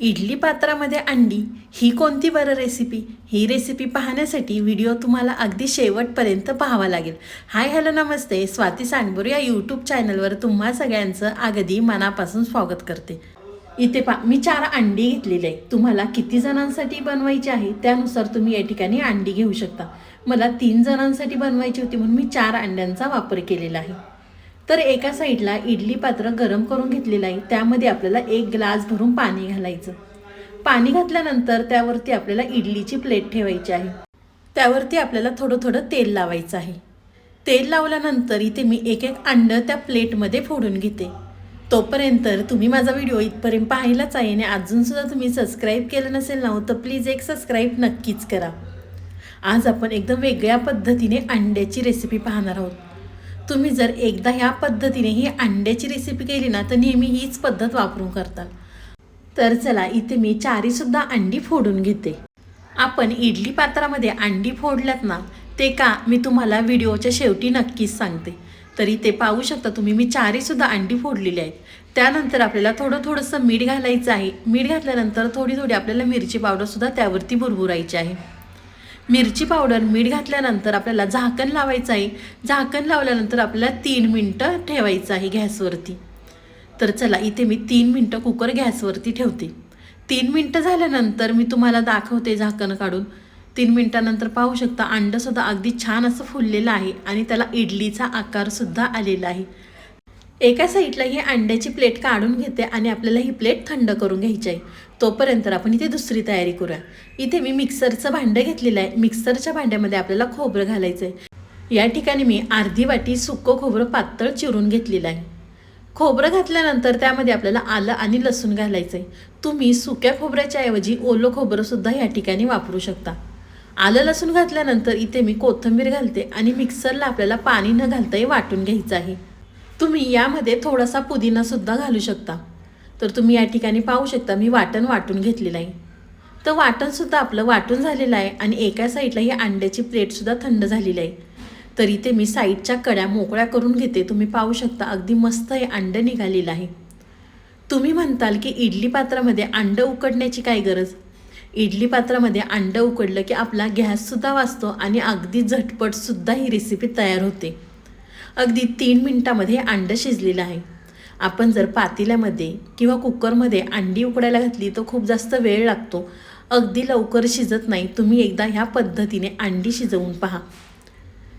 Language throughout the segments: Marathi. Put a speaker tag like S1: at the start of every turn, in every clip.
S1: इडली पात्रामध्ये अंडी ही कोणती बरं रेसिपी ही रेसिपी पाहण्यासाठी व्हिडिओ तुम्हाला अगदी शेवटपर्यंत पाहावा लागेल. हाय हॅलो नमस्ते. स्वाती सांडबोर या यूट्यूब चॅनलवर तुम्हा सगळ्यांचं अगदी मनापासून स्वागत करते. इथे पा मी चार अंडी घेतलेली आहे तुम्हाला किती जणांसाठी बनवायची आहे? त्यानुसार तुम्ही या ठिकाणी अंडी घेऊ शकता. मला तीन जणांसाठी बनवायची होती म्हणून मी चार अंड्यांचा वापर केलेला आहे. तर एका साईडला इडली पात्र गरम करून घेतलेलं आहे. त्यामध्ये आपल्याला एक ग्लास भरून पाणी घालायचं. पाणी घातल्यानंतर त्यावरती आपल्याला इडलीची प्लेट ठेवायची आहे. त्यावरती आपल्याला थोडं थोडं तेल लावायचं आहे. तेल लावल्यानंतर इथे मी एक एक अंड त्या प्लेटमध्ये फोडून घेते. तोपर्यंत तुम्ही माझा व्हिडिओ इथपर्यंत पाहिलाच आहे आणि अजूनसुद्धा तुम्ही सबस्क्राईब केलं नसेल ना हो, तर प्लीज एक सबस्क्राईब नक्कीच करा. आज आपण एकदम वेगळ्या पद्धतीने अंड्याची रेसिपी पाहणार आहोत. तुम्ही जर एकदा ह्या पद्धतीने ही अंड्याची रेसिपी केली ना तर नेहमी हीच पद्धत वापरून करताल. तर चला इथे मी चारीसुद्धा अंडी फोडून घेते. आपण इडली पात्रामध्ये अंडी फोडल्यात ना ते का मी तुम्हाला व्हिडिओच्या शेवटी नक्कीच सांगते. तरी ते पाहू शकता तुम्ही मी चारीसुद्धा अंडी फोडलेली आहेत. त्यानंतर आपल्याला थोडं थोडंसं मीठ घालायचं आहे. मीठ घातल्यानंतर थोडी थोडी आपल्याला मिरची पावडरसुद्धा त्यावरती बुरबुरायची आहे. मिरची पावडर मीठ घातल्यानंतर आपल्याला झाकण लावायचं आहे. झाकण लावल्यानंतर आपल्याला तीन मिनटं ठेवायचं आहे गॅसवरती. तर चला इथे मी तीन मिनटं कुकर गॅसवरती ठेवते. तीन मिनटं झाल्यानंतर मी तुम्हाला दाखवते झाकण काढून. तीन मिनटानंतर पाहू शकता अंडंसुद्धा अगदी छान असं फुललेलं आहे आणि त्याला इडलीचा आकारसुद्धा आलेला आहे. एका साईडला ही अंड्याची प्लेट काढून घेते आणि आपल्याला ही प्लेट थंड करून घ्यायची आहे. तोपर्यंत आपण इथे दुसरी तयारी करूया. इथे मी मिक्सरचं भांडं घेतलेलं आहे. मिक्सरच्या भांड्यामध्ये आपल्याला खोबरं घालायचं आहे. या ठिकाणी मी अर्धी वाटी सुकं खोबरं पातळ चिरून घेतलेलं आहे. खोबरं घातल्यानंतर त्यामध्ये आपल्याला आलं आणि लसूण घालायचं आहे तुम्ही सुक्या खोबऱ्याच्या ऐवजी ओलं खोबरंसुद्धा या ठिकाणी वापरू शकता. आलं लसूण घातल्यानंतर इथे मी कोथिंबीर घालते आणि मिक्सरला आपल्याला पाणी न घालताही वाटून घ्यायचं आहे. तुम्ही यामध्ये थोडासा पुदिनासुद्धा घालू शकता. तर तुम्ही या ठिकाणी पाहू शकता मी वाटण वाटून घेतलेलं आहे. तर वाटणसुद्धा आपलं वाटून झालेलं आहे आणि एका साईडला ही अंड्याची प्लेटसुद्धा थंड झालेली आहे. तर इथे मी साईडच्या कड्या मोकळ्या करून घेते तुम्ही पाहू शकता अगदी मस्त हे अंडं निघालेलं आहे. तुम्ही म्हणताल की इडली पात्रामध्ये अंडं उकडण्याची काय गरज? इडली पात्रामध्ये अंडं उकडलं की आपला गॅससुद्धा वाचतो आणि अगदी झटपटसुद्धा ही रेसिपी तयार होते. अगदी तीन मिनटामध्ये हे अंडं शिजलेलं आहे. आपण जर पातेल्यामध्ये किंवा कुकरमध्ये अंडी उकडायला घातली तर खूप जास्त वेळ लागतो. अगदी लवकर शिजत नाही. तुम्ही एकदा ह्या पद्धतीने अंडी शिजवून पहा.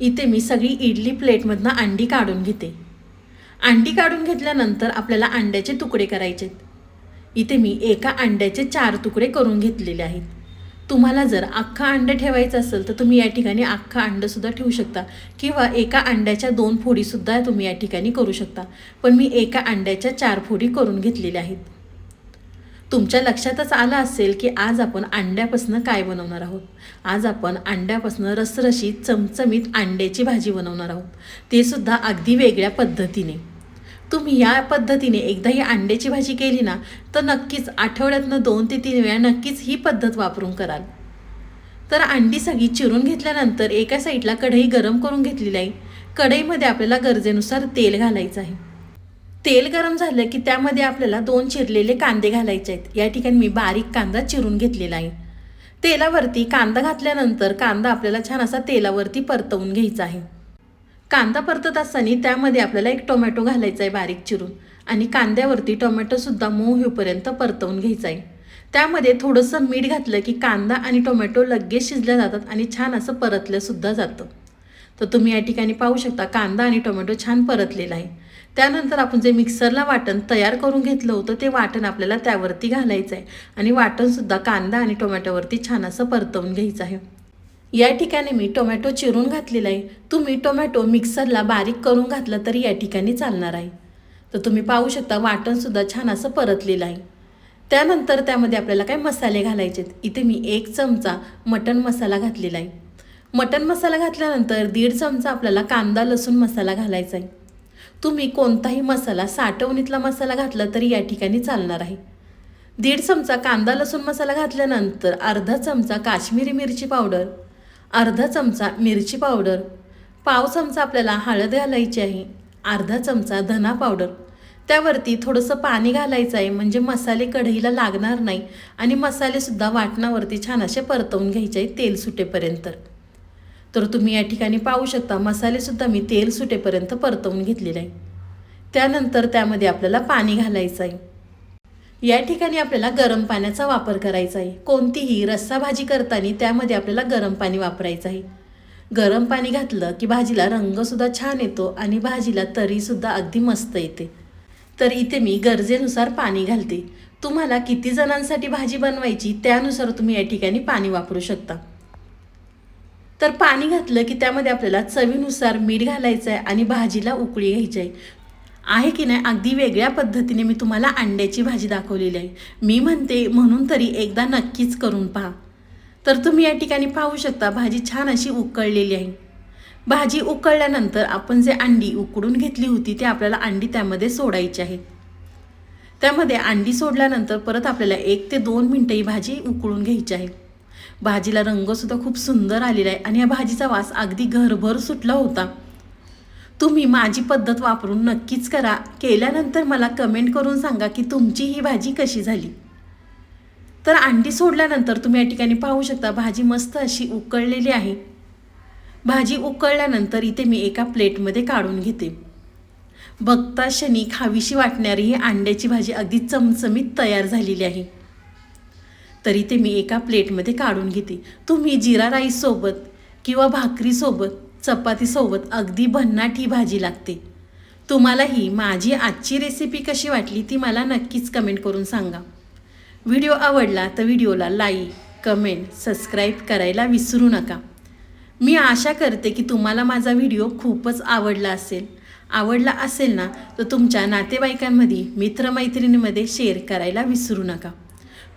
S1: इथे मी सगळी इडली प्लेटमधनं अंडी काढून घेते. अंडी काढून घेतल्यानंतर आपल्याला अंड्याचे तुकडे करायचे इथे मी एका अंड्याचे चार तुकडे करून घेतलेले आहेत. तुम्हाला जर अख्खा अंडं ठेवायचं असेल तर तुम्ही या ठिकाणी अख्खा अंडंसुद्धा ठेवू शकता. किंवा एका अंड्याच्या दोन फोडीसुद्धा तुम्ही या ठिकाणी करू शकता. पण मी एका अंड्याच्या चार फोडी करून घेतलेल्या आहेत. तुमच्या लक्षातच आलं असेल की आज आपण अंड्यापासून काय बनवणार आहोत? आज आपण अंड्यापासून रसरशीत चमचमीत अंड्याची भाजी बनवणार आहोत. ते सुद्धा अगदी वेगळ्या पद्धतीने. तुम्ही या पद्धतीने एकदा ही अंड्याची भाजी केली ना तर नक्कीच आठवड्यातनं दोन ते तीन वेळा नक्कीच ही पद्धत वापरून कराल. तर अंडी सगळी चिरून घेतल्यानंतर एका साईडला कढई गरम करून घेतलेली आहे कढईमध्ये आपल्याला गरजेनुसार तेल घालायचं आहे. तेल गरम झालं की त्यामध्ये आपल्याला दोन चिरलेले कांदे घालायचे आहेत. या ठिकाणी मी बारीक कांदा चिरून घेतलेला आहे. तेलावरती कांदा घातल्यानंतर कांदा आपल्याला छान असा तेलावरती परतवून घ्यायचा आहे. कांदा परतत असताना त्यामध्ये आपल्याला एक टोमॅटो घालायचा आहे बारीक चिरून. आणि कांद्यावरती टोमॅटोसुद्धा मऊ होईपर्यंत परतवून घ्यायचा आहे. त्यामध्ये थोडंसं मीठ घातलं की कांदा आणि टोमॅटो लगेच शिजल्या जातात आणि छान असं परतल्यासुद्धा जातं. तर तुम्ही या ठिकाणी पाहू शकता कांदा आणि टोमॅटो छान परतलेला आहे. त्यानंतर आपण जे मिक्सरला वाटण तयार करून घेतलं होतं ते वाटण आपल्याला त्यावरती घालायचं आहे. आणि वाटणसुद्धा कांदा आणि टोमॅटोवरती छान असं परतवून घ्यायचं आहे. या ठिकाणी मी टोमॅटो चिरून घातलेला आहे. तुम्ही टोमॅटो मिक्सरला बारीक करून घातलं तरी या ठिकाणी चालणार आहे. तर तुम्ही पाहू शकता वाटणसुद्धा छान असं परतलेलं आहे. त्यानंतर त्यामध्ये आपल्याला काय मसाले घालायचे आहेत इथे मी एक चमचा मटण मसाला घातलेला आहे. मटण मसाला घातल्यानंतर दीड चमचा आपल्याला कांदा लसूण मसाला घालायचा आहे. तुम्ही कोणताही मसाला साठवणीतला मसाला घातला तरी या ठिकाणी चालणार आहे. दीड चमचा कांदा लसूण मसाला घातल्यानंतर अर्धा चमचा काश्मीरी मिरची पावडर अर्धा चमचा मिरची पावडर. पाव चमचा आपल्याला हळद घालायची आहे. अर्धा चमचा धना पावडर. त्यावरती थोडंसं पाणी घालायचं आहे म्हणजे मसाले कढईला लागणार नाही आणि मसालेसुद्धा वाटणावरती छान असे परतवून घ्यायचे आहे तेल सुटेपर्यंत. तर तुम्ही या ठिकाणी पाहू शकता मसालेसुद्धा मी तेल सुटेपर्यंत परतवून घेतलेले आहे. त्यानंतर त्यामध्ये आपल्याला पाणी घालायचं आहे. या ठिकाणी आपल्याला गरम पाण्याचा वापर करायचा आहे. कोणतीही रस्सा भाजी करताना त्यामध्ये आपल्याला गरम पाणी वापरायचं आहे. गरम पाणी घातलं की भाजीला रंगसुद्धा छान येतो आणि भाजीला तरीसुद्धा अगदी मस्त येते. तर इथे मी गरजेनुसार पाणी घालते. तुम्हाला किती जणांसाठी भाजी बनवायची त्यानुसार तुम्ही या ठिकाणी पाणी वापरू शकता. तर पाणी घातलं की त्यामध्ये आपल्याला चवीनुसार मीठ घालायचं आहे आणि भाजीला उकळी घ्यायची आहे. आहे की नाही अगदी वेगळ्या पद्धतीने मी तुम्हाला अंड्याची भाजी दाखवलेली आहे. मी म्हणते म्हणून तरी एकदा नक्कीच करून पहा. तर तुम्ही या ठिकाणी पाहू शकता भाजी छान अशी उकळलेली आहे. भाजी उकळल्यानंतर आपण जे अंडी उकडून घेतली होती ते आपल्याला अंडी त्यामध्ये सोडायची आहे. त्यामध्ये अंडी सोडल्यानंतर परत आपल्याला एक ते दोन मिनटं ही भाजी उकळून घ्यायची आहे. भाजीला रंगसुद्धा खूप सुंदर आलेला आहे आणि या भाजीचा वास अगदी घरभर सुटला होता. तुम्ही माझी पद्धत वापरून नक्कीच करा. केल्यानंतर मला कमेंट करून सांगा की तुमची ही भाजी कशी झाली? तर अंडी सोडल्यानंतर तुम्ही या ठिकाणी पाहू शकता भाजी मस्त अशी उकळलेली आहे. भाजी उकळल्यानंतर इथे मी एका प्लेटमध्ये काढून घेते. बघता शनी खावीशी वाटणारी ही अंड्याची भाजी अगदी चमचमीत तयार झालेली आहे. तरी ते मी एका प्लेटमध्ये काढून घेते. तुम्ही जिरा राईससोबत किंवा भाकरीसोबत चपातीसोबत अगदी भन्नाट ही भाजी लागते. तुम्हाला ही माझी आजची रेसिपी कशी वाटली ती मला नक्कीच कमेंट करून सांगा. व्हिडिओ आवडला तर व्हिडिओला लाईक कमेंट सबस्क्राईब करायला विसरू नका. मी आशा करते की तुम्हाला माझा व्हिडिओ खूपच आवडला असेल. आवडला असेल ना तर तुमच्या नातेवाईकांमध्ये मित्रमैत्रिणीमध्ये शेअर करायला विसरू नका.